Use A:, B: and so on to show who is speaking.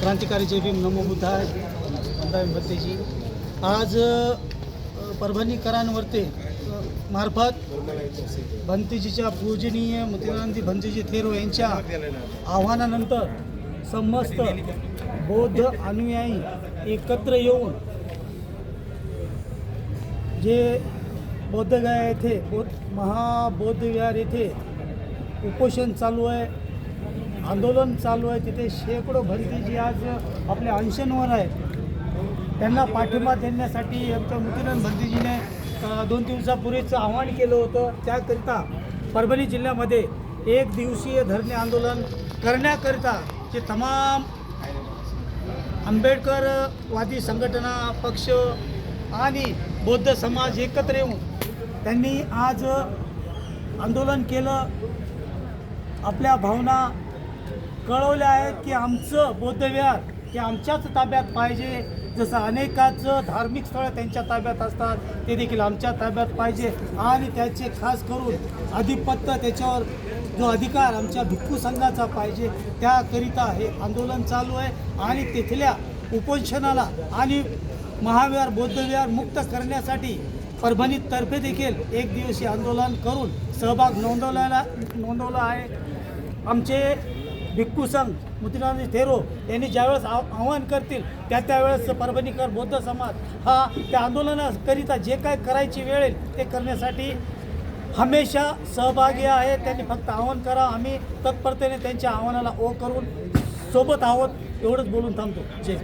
A: क्रांतिकारी जय भीम नमो बुद्धाय भत्तेजी आज अ, परभणीकरांवरती मार्फत भंतीजीच्या पूजनीय मोतीरामजी भंतीजी थेरो यांच्या आव्हानानंतर समस्त बौद्ध अनुयायी एकत्र येऊन जे बौद्धगया येथे बौद्ध महाबौद्ध विहार येथे उपोषण चालू आहे. आंदोलन चालू आहे. तिथे शेकडो भंतीजी आज आपल्या अंशांवर आहे त्यांना पाठिंबा देण्यासाठी आमच्या मुतीराम भंतीजीने दोन दिवसापूर्वीच आव्हान केलं होतं. त्याकरिता परभणी जिल्ह्यामध्ये एक दिवसीय धरणे आंदोलन करण्याकरिता जे तमाम आंबेडकरवादी संघटना पक्ष आणि बौद्ध समाज एकत्र येऊन त्यांनी आज आंदोलन केलं. आपल्या भावना कळवले आहे की आमचं बौद्धविहार हे आमच्याच ताब्यात पाहिजे. जसं अनेकाचं धार्मिक स्थळं त्यांच्या ताब्यात असतात ते देखील आमच्या ताब्यात पाहिजे. आणि त्याचे खास करून अधिपत्य त्याच्यावर जो अधिकार आमच्या भिक्खू संघाचा पाहिजे त्याकरिता हे आंदोलन चालू आहे. आणि तिथल्या उपोषणाला आणि महाविहार बौद्धविहार मुक्त करण्यासाठी परभणीतर्फे देखील एक दिवसीय आंदोलन करून सहभाग नोंदवलेला नोंदवला आहे. आमचे भिक्खू संघ मोतीरामजी थेरो यांनी ज्यावेळेस आव आव्हान करतील त्या त्यावेळेस परभणीकर बौद्ध समाज हा त्या आंदोलनाकरिता जे काय करायची वेळ येईल ते करण्यासाठी हमेशा सहभागी आहे. त्यांनी फक्त आव्हान करा. आम्ही तत्परतेने त्यांच्या आव्हानाला ओ करून सोबत आहोत. एवढंच बोलून थांबतो. जय